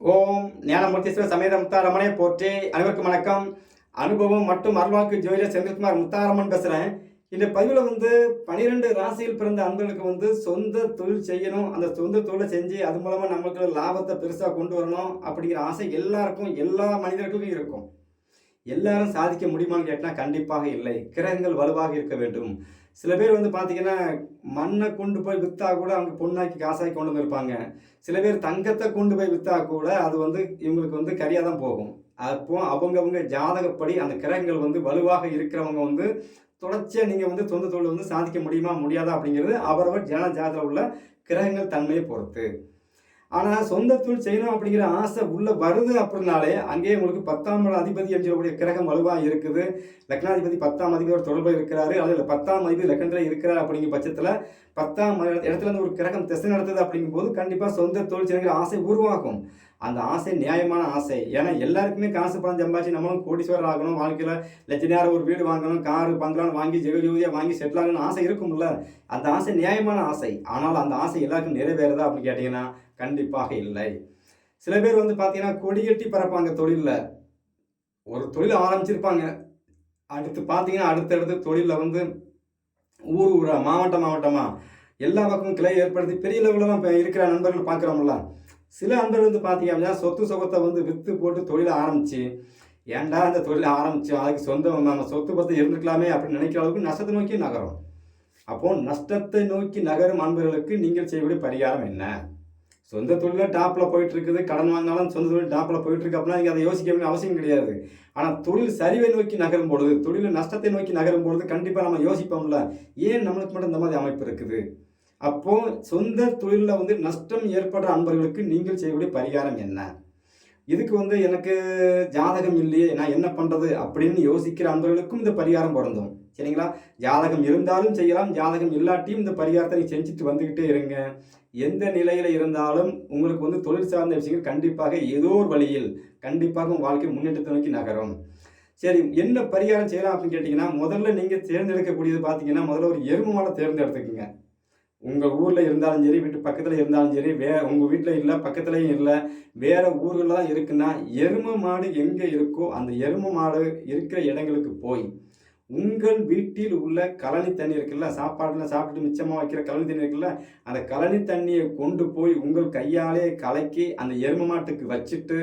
ஓம் ஞானமூர்த்தீஸ்வர சமேத முத்தாரமனை போற்றி. அனைவருக்கும் வணக்கம். அனுபவம் மற்றும் அருள்வாக்கு ஜோதிடர் செந்தில்குமார் முத்தாரமன் பேசுகிறேன் இந்த பதிவில் வந்து பனிரெண்டு ராசியில் பிறந்த அன்பர்களுக்கு வந்து சொந்த தொழில் செய்யணும். அந்த சொந்த தொழிலை செஞ்சு அது மூலமாக நம்மளுக்கு லாபத்தை பெருசாக கொண்டு வரணும் அப்படிங்கிற ஆசை எல்லாருக்கும் எல்லா மனிதர்களுக்கும் இருக்கும். எல்லாரும் சாதிக்க முடியுமான்னு கேட்டால் கண்டிப்பாக இல்லை. கிரகங்கள் வலுவாக இருக்க வேண்டும். சில பேர் வந்து பார்த்தீங்கன்னா மண்ணை கொண்டு போய் விற்றா கூட அவங்க பொண்ணாக்கி காசாக்கி கொண்டு வந்திருப்பாங்க. சில பேர் தங்கத்தை கொண்டு போய் விற்றா கூட அது வந்து இவங்களுக்கு வந்து கரியாக தான் போகும். அப்போ அவங்கவுங்க ஜாதகப்படி அந்த கிரகங்கள் வந்து வலுவாக இருக்கிறவங்க வந்து தொடர்ச்சியாக நீங்கள் வந்து சொந்த தொழில் வந்து சாதிக்க முடியுமா முடியாதா அப்படிங்கிறது அவரவர் ஜன ஜாதகம் உள்ள கிரகங்கள் தன்மையை பொறுத்து. ஆனால் சொந்த தொழில் செய்யணும் அப்படிங்கிற ஆசை உள்ளே வருது அப்படின்னாலே அங்கேயே உங்களுக்கு பத்தாம் இட அதிபதி என்று சொல்லக்கூடிய கிரகம் வலுவாக இருக்குது. லக்னாதிபதி பத்தாம் அதிபதியோட தொடர்பு இருக்கிறாரு. அதில் பத்தாம் அதிபதி லக்னத்தில் இருக்கிறார் அப்படிங்கிற பட்சத்தில் பத்தாம் இடத்துல இருந்து ஒரு கிரகம் திசை நடத்துது அப்படிங்கும்போது கண்டிப்பாக சொந்த தொழில் செய்யணுங்கிற ஆசை உருவாகும். அந்த ஆசை நியாயமான ஆசை. ஏன்னா எல்லாருக்குமே காசு பணம் சம்பாதிச்சு நம்மளும் கோடீஸ்வரர் ஆகணும். வாழ்க்கையில் லட்சணியார ஒரு வீடு வாங்கணும் காரு பங்களான்னு வாங்கி ஜெகஜோதியாக வாங்கி செட்டில் ஆகணும்னு ஆசை இருக்கும்ல. அந்த ஆசை நியாயமான ஆசை. ஆனால் அந்த ஆசை எல்லாருக்கும் நிறைவேறுதா அப்படின்னு கேட்டிங்கன்னா கண்டிப்பாக இல்லை. சில பேர் வந்து பார்த்தீங்கன்னா கொடிகட்டி பறப்பாங்க தொழிலில். ஒரு தொழில் ஆரம்பிச்சிருப்பாங்க. அடுத்து பார்த்தீங்கன்னா அடுத்தடுத்து தொழிலில் வந்து ஊர் ஊரா மாவட்டம் மாவட்டமாக எல்லா பக்கமும் கிளை ஏற்படுத்தி பெரிய லெவலில் இப்போ இருக்கிற நண்பர்கள் பார்க்குறோம்ல சில அன்பர்கள் வந்து பார்த்தீங்க அப்படின்னா சொத்து சுகத்தை வந்து விற்று போட்டு தொழிலை ஆரம்பித்து ஏன்டா அந்த தொழிலை ஆரம்பிச்சு அதுக்கு சொந்தம் நம்ம சொத்து பத்து இருந்துக்கலாமே அப்படின்னு நினைக்கிற அளவுக்கு நஷ்டத்தை நோக்கி நகரும். அப்போ நஷ்டத்தை நோக்கி நகரும் அன்பர்களுக்கு நீங்கள் செய்யக்கூடிய பரிகாரம் என்ன? சொந்த தொழிலில் டாப்பில் போயிட்டு இருக்குது கடன் வாங்கினாலும் சொந்த தொழில் டாப்பில் போயிட்டு இருக்கு அப்படின்னா நீங்கள் அதை யோசிக்க வேண்டிய அவசியம் கிடையாது. ஆனால் தொழில் சரிவை நோக்கி நகரும் பொழுது தொழில் நஷ்டத்தை நோக்கி நகரும் பொழுது கண்டிப்பாக நம்ம யோசிப்போம்ல ஏன் நம்மளுக்கு மட்டும் இந்த மாதிரி அமைப்பு இருக்குது? அப்போ சொந்த தொழிலில் வந்து நஷ்டம் ஏற்படுற அன்பர்களுக்கு நீங்கள் செய்யக்கூடிய பரிகாரம் என்ன? இதுக்கு வந்து எனக்கு ஜாதகம் இல்லையே நான் என்ன பண்ணுறது அப்படின்னு யோசிக்கிற அன்பர்களுக்கும் இந்த பரிகாரம் பொருந்தும். சரிங்களா? ஜாதகம் இருந்தாலும் செய்யலாம் ஜாதகம் இல்லாட்டியும் இந்த பரிகாரத்தை நீங்கள் செஞ்சுட்டு வந்துக்கிட்டே இருங்க. எந்த நிலையில் இருந்தாலும் உங்களுக்கு வந்து தொழில் சார்ந்த விஷயங்கள் கண்டிப்பாக ஏதோ ஒரு வழியில் கண்டிப்பாக உங்கள் வாழ்க்கை முன்னேற்றத்தை நோக்கி நகரும். சரி என்ன பரிகாரம் செய்யலாம் அப்படின்னு கேட்டிங்கன்னா முதல்ல நீங்கள் தேர்ந்தெடுக்கக்கூடியது பார்த்தீங்கன்னா முதல்ல ஒரு எருமை மாடை தேர்ந்தெடுத்துக்குங்க. உங்கள் ஊரில் இருந்தாலும் சரி வீட்டு பக்கத்தில் இருந்தாலும் சரி வே உங்கள் வீட்டில் இல்லை பக்கத்துலேயும் இல்லை வேறு ஊர்களில் தான் இருக்குன்னா எருமை மாடு எங்கே இருக்கோ அந்த எருமை மாடு இருக்கிற இடங்களுக்கு போய் உங்கள் வீட்டில் உள்ள கழனி தண்ணி இருக்குல்ல சாப்பாடுலாம் சாப்பிட்டு மிச்சமாக வைக்கிற கழனி தண்ணி இருக்குல்ல அந்த கழனி தண்ணியை கொண்டு போய் உங்கள் கையாலே கலக்கி அந்த எரும மாட்டுக்கு வச்சுட்டு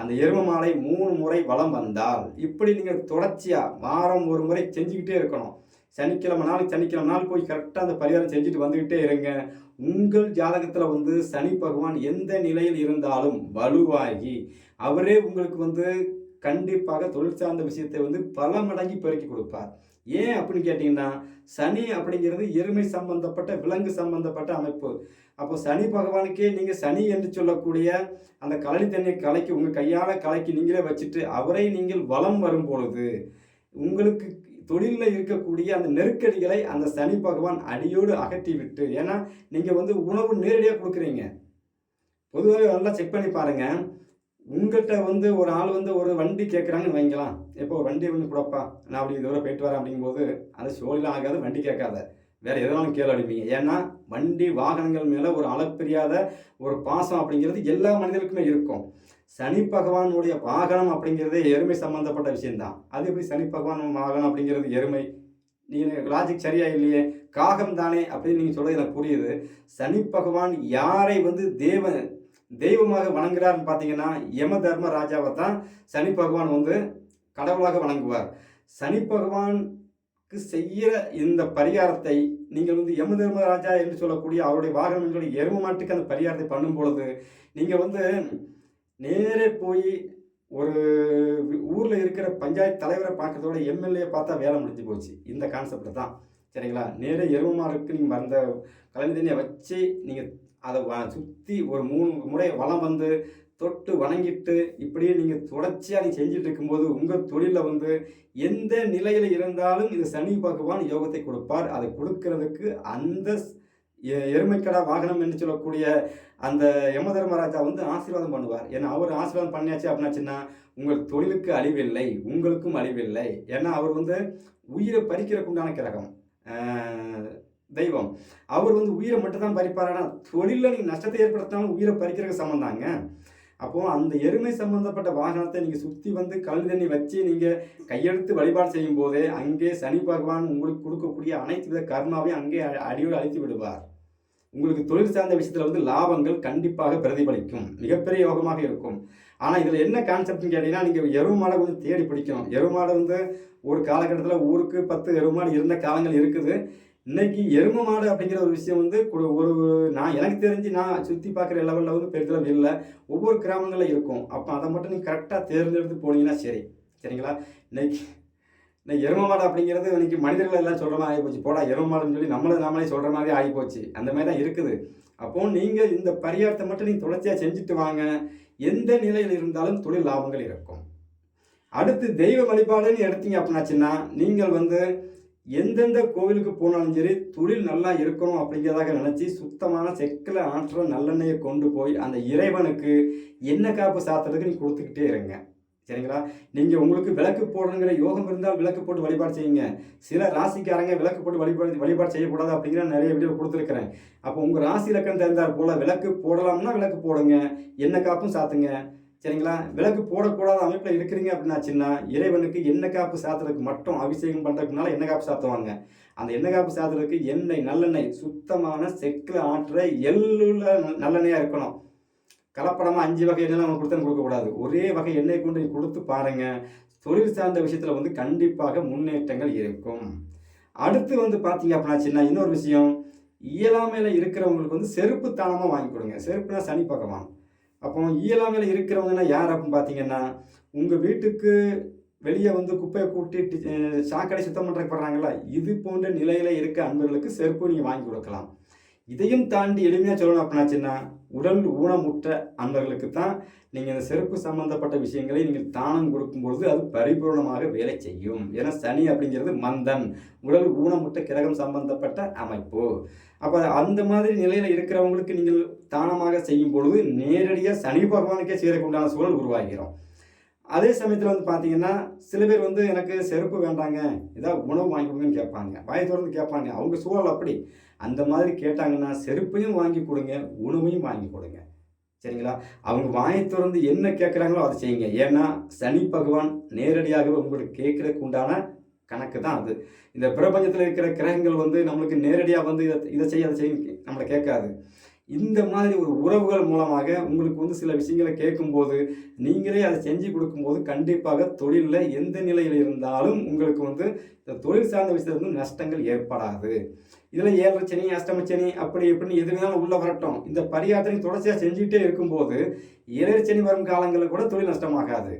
அந்த எரும மாடை மூணு முறை வளம் வந்தால் இப்படி நீங்கள் தொடர்ச்சியாக வாரம் ஒரு முறை செஞ்சுக்கிட்டே இருக்கணும். சனிக்கிழமை நாளைக்கு சனிக்கிழமை நாள் போய் கரெக்டாக அந்த பரிகாரம் செஞ்சுட்டு வந்துக்கிட்டே இருங்க. உங்கள் ஜாதகத்தில் வந்து சனி பகவான் எந்த நிலையில் இருந்தாலும் வலுவாகி அவரே உங்களுக்கு வந்து கண்டிப்பாக தொழில் சார்ந்த விஷயத்தை வந்து பல மடங்கி பெருக்கி கொடுப்பார். ஏன் அப்படின்னு கேட்டிங்கன்னா சனி அப்படிங்கிறது எருமை சம்பந்தப்பட்ட விலங்கு சம்பந்தப்பட்ட அமைப்பு. அப்போ சனி பகவானுக்கே நீங்கள் சனி என்று சொல்லக்கூடிய அந்த கழனி தண்ணியை கலைக்கு உங்கள் கையால் கலைக்கு நீங்களே வச்சுட்டு அவரை நீங்கள் வலம் வரும் பொழுது உங்களுக்கு தொழிலில் இருக்கக்கூடிய அந்த நெருக்கடிகளை அந்த சனி பகவான் அடியோடு அகற்றி விட்டு ஏன்னா நீங்கள் வந்து உணவு நேரடியாக கொடுக்குறீங்க. பொதுவாக நல்லா செக் பண்ணி பாருங்கள் உங்கள்கிட்ட வந்து ஒரு ஆள் வந்து ஒரு வண்டி கேட்குறாங்கன்னு வைங்களாம் இப்போ ஒரு வண்டி வந்து கொடுப்பா? நான் அப்படி தூரம் போயிட்டு வரேன் அப்படிங்கும்போது அது சோழிலாம் ஆகாது வண்டி கேட்காத. வேறு எதனாலும் கேள்வி அடிப்பீங்க ஏன்னா வண்டி வாகனங்கள் மேலே ஒரு அளப்பிரியாத ஒரு பாசம் அப்படிங்கிறது எல்லா மனிதர்களுக்குமே இருக்கும். சனி பகவானுடைய வாகனம் அப்படிங்கிறதே எருமை சம்மந்தப்பட்ட விஷயம்தான். அது எப்படி சனி பகவான் வாகனம் அப்படிங்கிறது எருமை? நீங்கள் லாஜிக் சரியா இல்லையே? காகம் தானே அப்படின்னு நீங்கள் சொல்கிறது எனக்கு புரியுது. சனி பகவான் யாரை வந்து தேவ தெய்வமாக வணங்குறாருன்னு பார்த்தீங்கன்னா யம தர்ம ராஜாவை தான் சனி பகவான் வந்து கடவுளாக வணங்குவார். சனி பகவானுக்கு செய்கிற இந்த பரிகாரத்தை நீங்கள் வந்து யம தர்ம ராஜா என்று சொல்லக்கூடிய அவருடைய வாகனங்களுடைய எரும மாட்டுக்கு அந்த பரிகாரத்தை பண்ணும் பொழுது நீங்கள் வந்து நேரே போய் ஒரு ஊரில் இருக்கிற பஞ்சாயத்து தலைவரை பார்க்குறதோட எம்எல்ஏ பார்த்தா வேலை முடிஞ்சு போச்சு. இந்த கான்செப்ட் தான். சரிங்களா? நேரே எருமமாருக்கு நீங்கள் அந்த கலனி வச்சு நீங்கள் அதை சுற்றி ஒரு மூணு முறை வளம் வந்து தொட்டு வணங்கிட்டு இப்படியே நீங்கள் தொடர்ச்சியாக நீங்கள் செஞ்சுட்டு இருக்கும்போது உங்கள் தொழிலில் வந்து எந்த நிலையில் இருந்தாலும் இந்த சனி பகவான் யோகத்தை கொடுப்பார். அதை கொடுக்கறதுக்கு அந்த எருமைக்கடா வாகனம் என்று சொல்லக்கூடிய அந்த யம தர்மராஜா வந்து ஆசீர்வாதம் பண்ணுவார். ஏன்னா அவர் ஆசீர்வாதம் பண்ணியாச்சு அப்படின்னாச்சுன்னா உங்கள் தொழிலுக்கு அழிவில்லை உங்களுக்கும் அழிவில்லை. ஏன்னா அவர் வந்து உயிரை பறிக்கிறதுக்கு உண்டான கிரகம் தெய்வம். அவர் வந்து உயிரை மட்டும் தான் பறிப்பார். ஆனால் தொழிலில் நீங்கள் நஷ்டத்தை ஏற்படுத்தினாலும் உயிரை பறிக்கிறதுக்கு சம்மந்தாங்க அப்போது அந்த எருமை சம்பந்தப்பட்ட வாகனத்தை நீங்கள் சுற்றி வந்து கல் தண்ணி வச்சு நீங்கள் கையெழுத்து வழிபாடு செய்யும் போதே அங்கே சனி பகவான் உங்களுக்கு கொடுக்கக்கூடிய அனைத்து வித கர்மாவையும் அங்கே அடியோடு அழித்து விடுவார். உங்களுக்கு தொழில் சார்ந்த விஷயத்தில் வந்து லாபங்கள் கண்டிப்பாக பிரதிபலிக்கும். மிகப்பெரிய யோகமாக இருக்கும். ஆனால் இதில் என்ன கான்செப்ட்னு கேட்டிங்கன்னா நீங்கள் எருமாடை கொஞ்சம் தேடி பிடிக்கணும். எருமாடை வந்து ஒரு காலகட்டத்தில் ஊருக்கு பத்து எருமாடு இருந்த காலங்கள் இருக்குது. இன்னைக்கு எருமை மாடு அப்படிங்கிற ஒரு விஷயம் வந்து கு- ஒரு நான் எனக்கு தெரிஞ்சு நான் சுற்றி பார்க்குற லெவலில் வந்து பெரிதளவு இல்லை ஒவ்வொரு கிராமங்களில் இருக்கும். அப்போ அதை மட்டும் நீங்கள் கரெக்டாக தேர்ந்தெடுத்து போனீங்கன்னா சரி. சரிங்களா? இன்னைக்கு இன்னைக்கு எருமை மாடு அப்படிங்கிறது இன்னைக்கு மனிதர்கள் எல்லாம் சொல்கிற மாதிரி ஆகிப்போச்சு போடா எரும மாடுன்னு சொல்லி நம்மளை நாமளே சொல்கிற மாதிரி ஆகிப்போச்சு அந்த மாதிரி தான் இருக்குது. அப்போது நீங்கள் இந்த பரிகாரத்தை மட்டும் நீங்கள் தொடர்ச்சியாக செஞ்சுட்டு வாங்க. எந்த நிலையில் இருந்தாலும் தொழில் லாபங்கள் இருக்கும். அடுத்து தெய்வ வழிபாடுன்னு எடுத்தீங்க அப்படின்னாச்சுன்னா நீங்கள் வந்து எந்தெந்த கோவிலுக்கு போனாலும் சரி தொழில் நல்லா இருக்கணும் அப்படிங்கிறதாக நினச்சி சுத்தமான செக்கில் ஆற்ற நல்லெண்ணெயை கொண்டு போய் அந்த இறைவனுக்கு எண்ணெய் காப்பு சாத்துறதுக்கு நீ கொடுத்துக்கிட்டே இருங்க. சரிங்களா? நீங்கள் உங்களுக்கு விளக்கு போடுறங்கிற யோகம் இருந்தால் விளக்கு போட்டு வழிபாடு செய்யுங்க. சில ராசிக்காரங்க விளக்கு போட்டு வழிபாடு வழிபாடு செய்யக்கூடாது அப்படிங்கிற நிறைய வீடியோ கொடுத்துருக்குறேன். அப்போ உங்கள் ராசி இலக்கணம் தெரிந்தால் போல் விளக்கு போடலாம்னா விளக்கு போடுங்க எண்ணெய் காப்பும் சாத்துங்க. சரிங்களா? விளக்கு போடக்கூடாத அமைப்பில் இருக்கிறீங்க அப்படின்னாச்சுன்னா இறைவனுக்கு எண்ணெய் காப்பு சாத்துறதுக்கு மட்டும் அபிஷேகம் பண்ணுறதுக்குனால எண்ணெய் காப்பு சாத்துவாங்க. அந்த எண்ணெய் காப்பு சாத்துறதுக்கு எண்ணெய் நல்லெண்ணெய் சுத்தமான செக்கில் ஆற்ற எள்ளுள்ள ந- நல்லெண்ணெயாக இருக்கணும். கலப்படமாக அஞ்சு வகை எண்ணெய் அவங்க கொடுத்து கொடுக்கக்கூடாது. ஒரே வகை எண்ணெய் கொண்டு நீங்கள் கொடுத்து பாருங்கள் தொழில் சார்ந்த விஷயத்தில் வந்து கண்டிப்பாக முன்னேற்றங்கள் இருக்கும். அடுத்து வந்து பார்த்தீங்க அப்படின்னாச்சுன்னா இன்னொரு விஷயம். இயலாமையில் இருக்கிறவங்களுக்கு வந்து செருப்பு தானமாக வாங்கி கொடுங்க. செருப்புனா சனி பகவான். அப்போ இயலாமையில் இருக்கிறவங்கன்னா யார் அப்படின்னு பார்த்தீங்கன்னா உங்கள் வீட்டுக்கு வெளியே வந்து குப்பையை கூட்டி டி- சாக்கடை சுத்தம் பண்ணுறதுக்கு போடுறாங்களா இது போன்ற நிலையில் இருக்க அன்பர்களுக்கு செருப்பு நீங்கள் வாங்கி கொடுக்கலாம். இதையும் தாண்டி எளிமையாக சொல்லணும் அப்படின்னாச்சுன்னா உடல் ஊனமுற்ற அன்பர்களுக்கு தான் நீங்கள் இந்த செருப்பு சம்பந்தப்பட்ட விஷயங்களை நீங்கள் தானம் கொடுக்கும்பொழுது அது பரிபூர்ணமாக வேலை செய்யும். ஏன்னா சனி அப்படிங்கிறது மந்தன். உடல் ஊனமுற்ற கிரகம் சம்பந்தப்பட்ட அமைப்பு. அப்போ அந்த மாதிரி நிலையில் இருக்கிறவங்களுக்கு நீங்கள் தானமாக செய்யும் பொழுது நேரடியாக சனி பகவானுக்கே சேரக்கு உண்டான சூழல் உருவாகிறோம். அதே சமயத்தில் வந்து பார்த்தீங்கன்னா சில பேர் வந்து எனக்கு செருப்பு வேண்டாங்க ஏதாவது உணவு வாங்கி கொடுங்கன்னு கேட்பாங்க. வாய் தொடர்ந்து கேட்பாங்க. அவங்க சூழல் அப்படி. அந்த மாதிரி கேட்டாங்கன்னா செருப்பையும் வாங்கி கொடுங்க உணவையும் வாங்கி கொடுங்க. சரிங்களா? அவங்க வாயை திறந்து என்ன கேட்குறாங்களோ அதை செய்யுங்க. ஏன்னா சனி பகவான் நேரடியாகவே உங்களுக்கு கேட்குறதுக்கு உண்டான கணக்கு தான் அது. இந்த பிரபஞ்சத்தில் இருக்கிற கிரகங்கள் வந்து நம்மளுக்கு நேரடியாக வந்து இதை இதை செய்ய அதை செய்ய நம்மளை கேட்காது. இந்த மாதிரி ஒரு உறவுகள் மூலமாக உங்களுக்கு வந்து சில விஷயங்களை கேட்கும்போது நீங்களே அதை செஞ்சு கொடுக்கும்போது கண்டிப்பாக தொழிலில் எந்த நிலையில் இருந்தாலும் உங்களுக்கு வந்து இந்த தொழில் சார்ந்த விஷயத்துல வந்து நஷ்டங்கள் ஏற்படாது. இதில் ஏழரை சனி அஷ்டம சனி அப்படி இப்படின்னு எது வேணாலும் உள்ளே வரட்டும். இந்த பரிகாரத்தை தொடர்ச்சியாக செஞ்சுக்கிட்டே இருக்கும்போது ஏழரை சனி வரும் காலங்களில் கூட தொழில் நஷ்டமாகாது.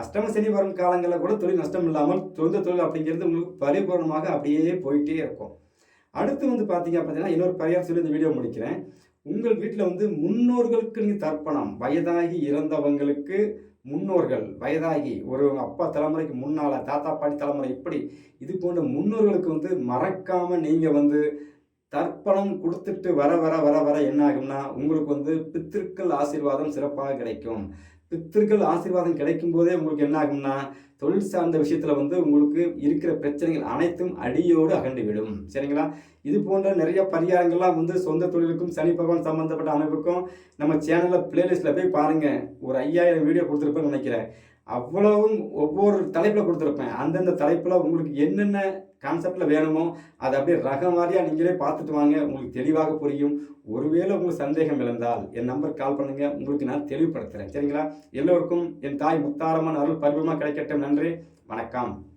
அஷ்டம சனி வரும் காலங்களில் கூட தொழில் நஷ்டம் இல்லாமல் சொந்த தொழில் அப்படிங்கிறது உங்களுக்கு பரிபூர்ணமாக அப்படியே போயிட்டே இருக்கும். அடுத்து வந்து பார்த்தீங்க அப்படின்னா இன்னொரு பரிகாரம் சொல்லி இந்த வீடியோ முடிக்கிறேன். உங்கள் வீட்டில் வந்து முன்னோர்களுக்கு நீங்கள் தர்ப்பணம். வயதாகி இறந்தவங்களுக்கு முன்னோர்கள் வயதாகி ஒரு அப்பா தலைமுறைக்கு முன்னால் தாத்தா பாட்டி தலைமுறை இப்படி இது போன்ற முன்னோர்களுக்கு வந்து மறக்காமல் நீங்கள் வந்து தர்ப்பணம் கொடுத்துட்டு வர வர வர வர என்ன ஆகும்னா உங்களுக்கு வந்து பித்திருக்கள் ஆசீர்வாதம் சிறப்பாக கிடைக்கும். பித்திருக்கள் ஆசீர்வாதம் கிடைக்கும் போதே உங்களுக்கு என்ன ஆகும்னா தொழில் சார்ந்த விஷயத்தில் வந்து உங்களுக்கு இருக்கிற பிரச்சனைகள் அனைத்தும் அடியோடு அகண்டு விடும் சரிங்களா? இது போன்ற நிறைய பரிகாரங்கள்லாம் வந்து சொந்த தொழிலுக்கும் சனி பகவான் சம்மந்தப்பட்ட அமைப்புக்கும் நம்ம சேனலில் பிளேலிஸ்ட்டில் போய் பாருங்கள் ஒரு ஐயாயிரம் வீடியோ கொடுத்துருப்பேன்னு நினைக்கிறேன். அவ்வளவும் ஒவ்வொரு தலைப்பில் கொடுத்துருப்பேன். அந்தந்த தலைப்பில் உங்களுக்கு என்னென்ன கான்செப்டில் வேணுமோ அதை அப்படியே ரகம் மாதிரியாக நீங்களே பார்த்துட்டு வாங்க. உங்களுக்கு தெளிவாக புரியும். ஒருவேளை உங்களுக்கு சந்தேகம் இருந்தால் என் நம்பர் கால் பண்ணுங்கள் உங்களுக்கு நான் தெளிவுபடுத்துகிறேன் சரிங்களா? எல்லோருக்கும் என் தாய் முத்தாரமான அருள் பருவமாக கிடைக்கட்டும். நன்றி. வணக்கம்.